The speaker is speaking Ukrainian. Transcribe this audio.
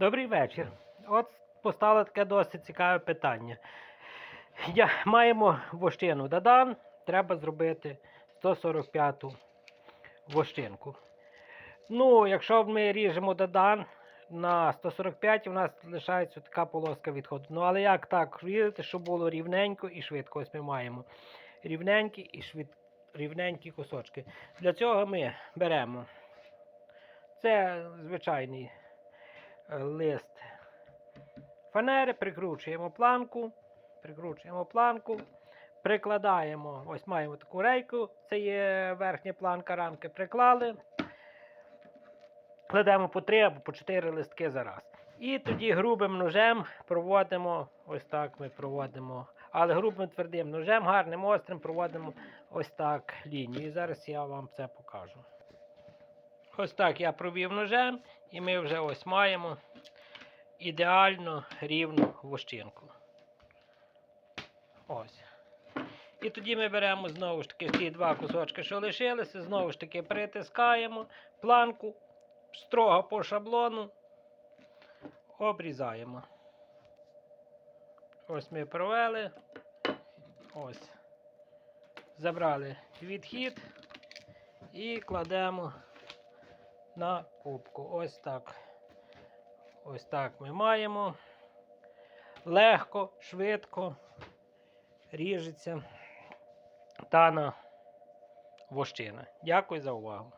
Добрий вечір. От постало таке досить цікаве питання. Я, маємо вощину Дадан, треба зробити 145-ту вощинку. Ну, якщо ми ріжемо Дадан на 145, у нас лишається така полоска відходу. Ну, але як так різати, щоб було рівненько і швидко? Ось ми маємо рівненькі і швид... рівненькі кусочки. Для цього ми беремо. Це звичайний лист фанери, прикручуємо планку, прикручуємо планку, прикладаємо, ось маємо таку рейку, це є верхня планка рамки, приклали, кладемо по 3 або по 4 листки за раз. І тоді грубим ножем проводимо, ось так ми проводимо, але грубим твердим ножем, гарним острим проводимо ось так лінію. І зараз я вам це покажу. Ось так я провів ножем, і ми вже ось маємо ідеально рівну вощинку. Ось. І тоді ми беремо знову ж таки ті два кусочки, що лишилися, знову ж таки притискаємо планку строго по шаблону, обрізаємо. Ось ми провели. Ось. Забрали відхід і кладемо на кубку. Ось так. Ось так ми маємо. Легко, швидко ріжеться тана вощина. Дякую за увагу.